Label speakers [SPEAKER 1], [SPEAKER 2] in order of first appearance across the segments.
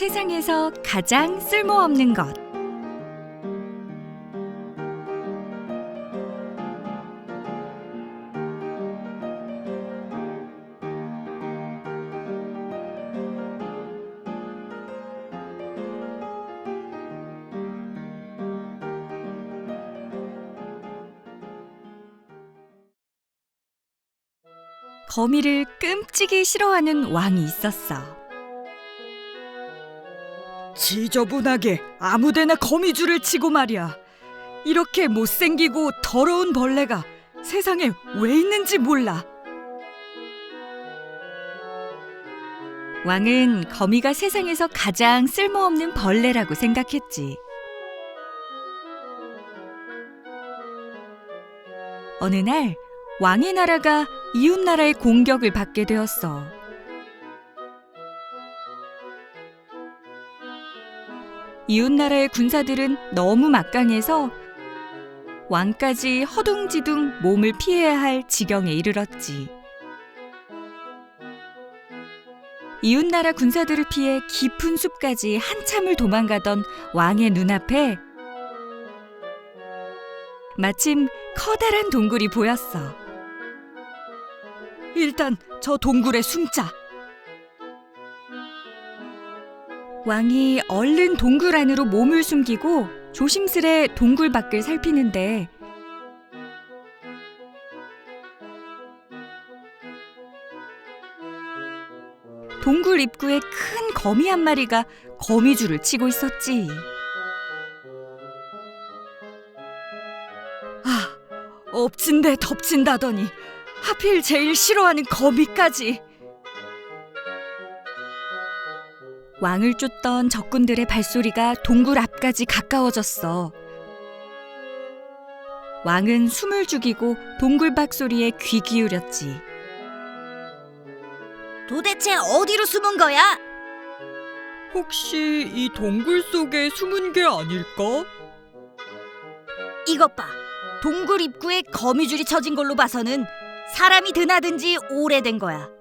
[SPEAKER 1] 세상에서 가장 쓸모없는 것. 거미를 끔찍이 싫어하는 왕이 있었어.
[SPEAKER 2] 지저분하게 아무데나 거미줄을 치고 말이야. 이렇게 못생기고 더러운 벌레가 세상에 왜 있는지 몰라.
[SPEAKER 1] 왕은 거미가 세상에서 가장 쓸모없는 벌레라고 생각했지. 어느 날 왕의 나라가 이웃 나라의 공격을 받게 되었어. 이웃 나라의 군사들은 너무 막강해서 왕까지 허둥지둥 몸을 피해야 할 지경에 이르렀지. 이웃 나라 군사들을 피해 깊은 숲까지 한참을 도망가던 왕의 눈앞에 마침 커다란 동굴이 보였어.
[SPEAKER 2] 일단 저 동굴에 숨자.
[SPEAKER 1] 왕이 얼른 동굴 안으로 몸을 숨기고 조심스레 동굴 밖을 살피는데 동굴 입구에 큰 거미 한 마리가 거미줄을 치고 있었지.
[SPEAKER 2] 아, 엎친데 덮친다더니 하필 제일 싫어하는 거미까지.
[SPEAKER 1] 왕을 쫓던 적군들의 발소리가 동굴 앞까지 가까워졌어. 왕은 숨을 죽이고 동굴 밖 소리에 귀 기울였지.
[SPEAKER 3] 도대체 어디로 숨은 거야?
[SPEAKER 2] 혹시 이 동굴 속에 숨은 게 아닐까?
[SPEAKER 3] 이것 봐. 동굴 입구에 거미줄이 쳐진 걸로 봐서는 사람이 드나든 지 오래된 거야.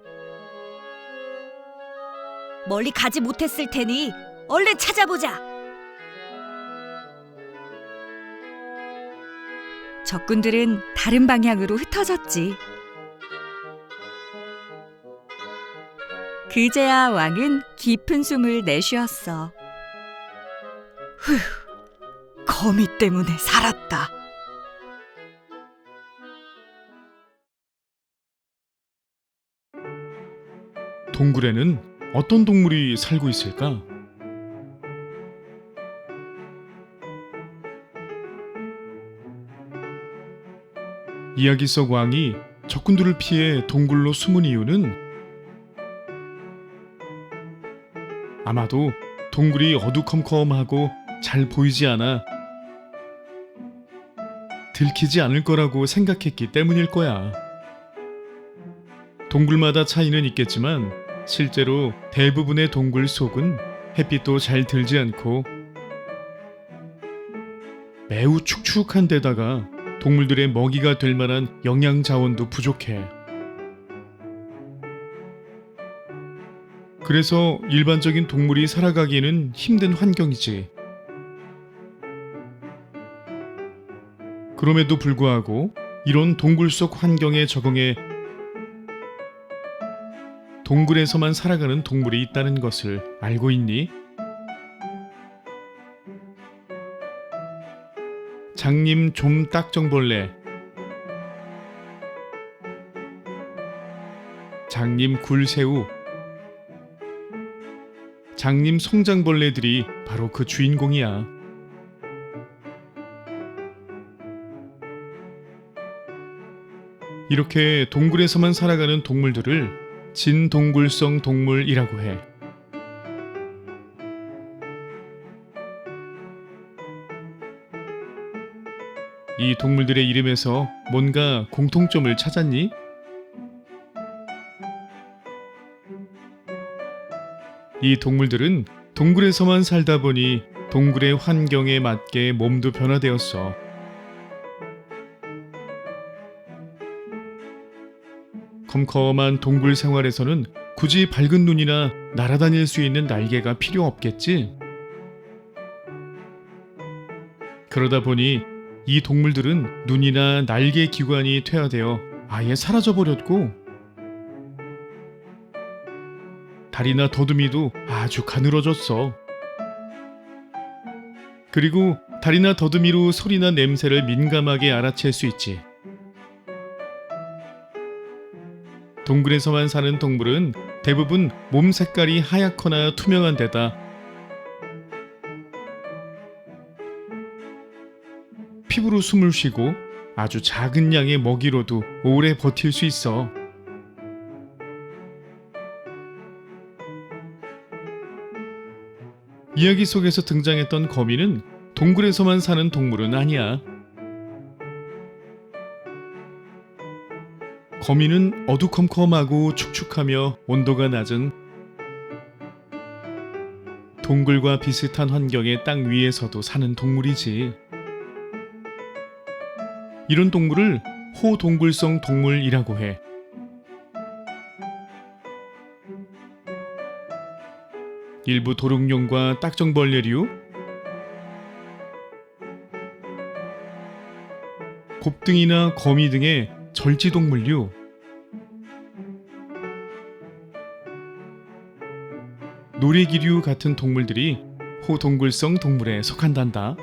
[SPEAKER 3] 멀리 가지 못했을 테니 얼른 찾아보자.
[SPEAKER 1] 적군들은 다른 방향으로 흩어졌지. 그제야 왕은 깊은 숨을 내쉬었어.
[SPEAKER 2] 거미 때문에 살았다.
[SPEAKER 4] 동굴에는 어떤 동물이 살고 있을까? 이야기 속 왕이 적군들을 피해 동굴로 숨은 이유는 아마도 동굴이 어두컴컴하고 잘 보이지 않아 들키지 않을 거라고 생각했기 때문일 거야. 동굴마다 차이는 있겠지만 실제로 대부분의 동굴 속은 햇빛도 잘 들지 않고 매우 축축한 데다가 동물들의 먹이가 될 만한 영양 자원도 부족해. 그래서 일반적인 동물이 살아가기에는 힘든 환경이지. 그럼에도 불구하고 이런 동굴 속 환경에 적응해 동굴에서만 살아가는 동물이 있다는 것을 알고 있니? 장님 좀 딱정벌레 장님 굴새우 장님 성장벌레들이 바로 그 주인공이야. 이렇게 동굴에서만 살아가는 동물들을 진동굴성 동물이라고 해. 이 동물들의 이름에서 뭔가 공통점을 찾았니? 이 동물들은 동굴에서만 살다 보니 동굴의 환경에 맞게 몸도 변화되었어. 컴컴한 동굴 생활에서는 굳이 밝은 눈이나 날아다닐 수 있는 날개가 필요 없겠지? 그러다 보니 이 동물들은 눈이나 날개 기관이 퇴화되어 아예 사라져 버렸고 다리나 더듬이도 아주 가늘어졌어. 그리고 다리나 더듬이로 소리나 냄새를 민감하게 알아챌 수 있지. 동굴에서만 사는 동물은 대부분 몸 색깔이 하얗거나 투명한 데다 피부로 숨을 쉬고 아주 작은 양의 먹이로도 오래 버틸 수 있어. 이야기 속에서 등장했던 거미는 동굴에서만 사는 동물은 아니야. 거미는 어두컴컴하고 축축하며 온도가 낮은 동굴과 비슷한 환경의 땅 위에서도 사는 동물이지. 이런 동물을 호동굴성 동물이라고 해. 일부 도롱뇽과 딱정벌레류, 곱등이나 거미 등의 절지동물류, 노래기류 같은 동물들이 호동굴성 동물에 속한단다.